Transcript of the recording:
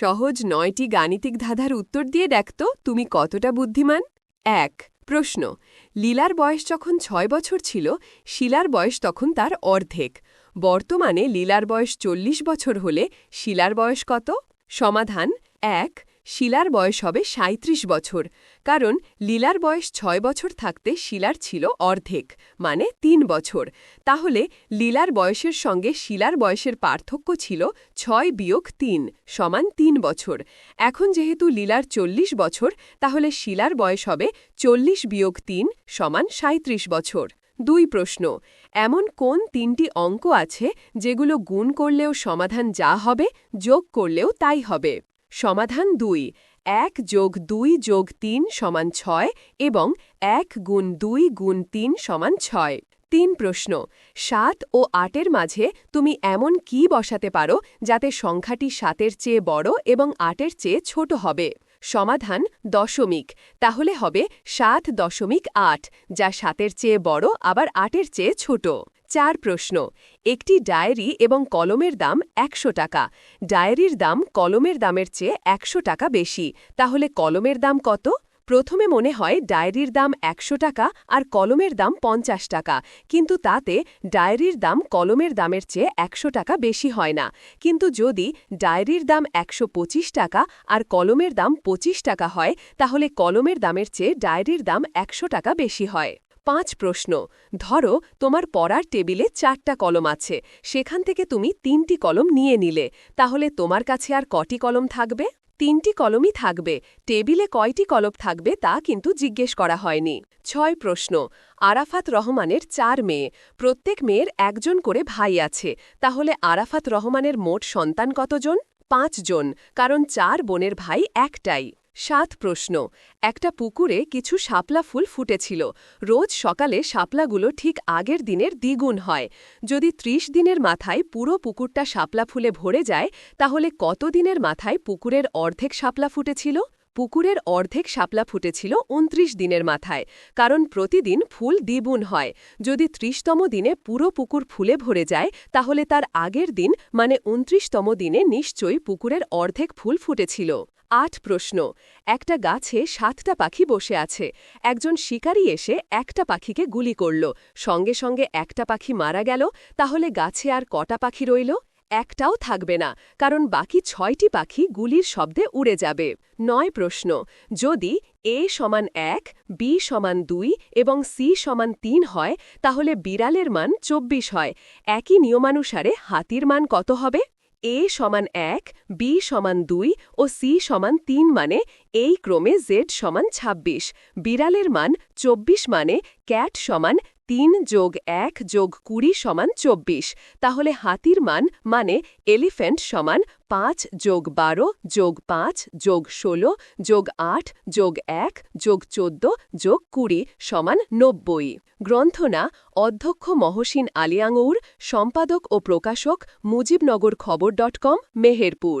সহজ নয়টি গাণিতিক ধাঁধার উত্তর দিয়ে দেখত তুমি কতটা বুদ্ধিমান? এক, প্রশ্ন। লীলার বয়স যখন ছয় বছর ছিল, শিলার বয়স তখন তার অর্ধেক। বর্তমানে লীলার বয়স চল্লিশ বছর হলে শিলার বয়স কত? সমাধান, এক শিলার বয়স হবে ৩৭ বছর, কারণ লীলার বয়স ছয় বছর থাকতে শিলার ছিল অর্ধেক মানে তিন বছর। তাহলে লীলার বয়সের সঙ্গে শিলার বয়সের পার্থক্য ছিল ছয় বিয়োগ তিন সমান তিন বছর। এখন যেহেতু লীলার চল্লিশ বছর, তাহলে শিলার বয়স হবে চল্লিশ বিয়োগ তিন সমান সাঁত্রিশ বছর। দুই প্রশ্ন, এমন কোন তিনটি অঙ্ক আছে যেগুলো গুণ করলেও সমাধান যা হবে, যোগ করলেও তাই হবে? সমাধান দুই, এক যোগ দুই যোগ তিন সমান ছয় এবং এক গুণ দুই গুণ তিন সমান ছয়। তিন প্রশ্ন, সাত ও আটের মাঝে তুমি এমন কি বসাতে পারো যাতে সংখ্যাটি সাতের চেয়ে বড় এবং আটের চেয়ে ছোট হবে? সমাধান দশমিক, তাহলে হবে সাত দশমিক আট, যা সাতের চেয়ে বড় আবার আটের চেয়ে ছোট। চার প্রশ্ন। একটি ডায়েরি এবং কলমের দাম একশো টাকা। ডায়েরির দাম কলমের দামের চেয়ে একশো টাকা বেশি। তাহলে কলমের দাম কত? প্রথমে মনে হয় ডায়েরির দাম একশো টাকা আর কলমের দাম পঞ্চাশ টাকা। কিন্তু তাতে ডায়েরির দাম কলমের দামের চেয়ে একশো টাকা বেশি হয় না। কিন্তু যদি ডায়েরির দাম একশো পঁচিশ টাকা আর কলমের দাম পঁচিশ টাকা হয়, তাহলে কলমের দামের চেয়ে ডায়েরির দাম একশো টাকা বেশি হয়। পাঁচ প্রশ্ন। ধরো, তোমার পড়ার টেবিলে চারটা কলম আছে। সেখান থেকে তুমি তিনটি কলম নিয়ে নিলে। তাহলে তোমার কাছে আর কটি কলম থাকবে? তিনটি কলমই থাকবে। টেবিলে কয়টি কলম থাকবে তা কিন্তু জিজ্ঞেস করা হয়নি। ছয় প্রশ্ন। আরাফাত রহমানের চার মেয়ে। প্রত্যেক মেয়ের একজন করে ভাই আছে। তাহলে আরাফাত রহমানের মোট সন্তান কতজন? পাঁচজন। কারণ চার বোনের ভাই একটাই। সাত প্রশ্ন। একটা পুকুরে কিছু শাপলা ফুল ফুটেছিল। রোজ সকালে শাপলাগুলো ঠিক আগের দিনের দ্বিগুণ হয়। যদি ত্রিশ দিনের মাথায় পুরো পুকুরটা শাপলা ফুলে ভরে যায়, তাহলে কত দিনের মাথায় পুকুরের অর্ধেক শাপলা ফুটেছিল? পুকুরের অর্ধেক শাপলা ফুটেছিল উনত্রিশ দিনের মাথায়, কারণ প্রতিদিন ফুল দ্বিগুণ হয়। যদি ত্রিশতম দিনে পুরো পুকুর ফুলে ভরে যায়, তাহলে তার আগের দিন মানে উনত্রিশতম দিনে নিশ্চয়ই পুকুরের অর্ধেক ফুল ফুটেছিল। আট প্রশ্ন। একটা গাছে সাতটা পাখি বসে আছে। একজন শিকারী এসে একটা পাখিকে গুলি করল। সঙ্গে সঙ্গে একটা পাখি মারা গেল। তাহলে গাছে আর কটা পাখি রইল? একটাও থাকবে না, কারণ বাকি ছয়টি পাখি গুলির শব্দে উড়ে যাবে। নয় প্রশ্ন। যদি এ সমান এক, বি সমান দুই এবং সি সমান তিন হয়, তাহলে বিড়ালের মান চব্বিশ হয়। একই নিয়মানুসারে হাতির মান কত হবে? এ সমান এক, বি সমান দুই ও সি সমান তিন মানে এই ক্রমে জেড সমান ২৬ বিড়ালের মান চব্বিশ মানে ক্যাট সমান তিন যোগ এক যোগ কুড়ি সমান চব্বিশ। তাহলে হাতির মান মানে এলিফ্যান্ট সমান পাঁচ যোগ বারো যোগ পাঁচ যোগ ষোলো যোগ আট যোগ এক যোগ চোদ্দ যোগ কুড়ি সমান নব্বই। গ্রন্থনা অধ্যক্ষ মহসিন আলিয়াঙ্গৌর, সম্পাদক ও প্রকাশক মুজিবনগর খবর ডট কম, মেহেরপুর।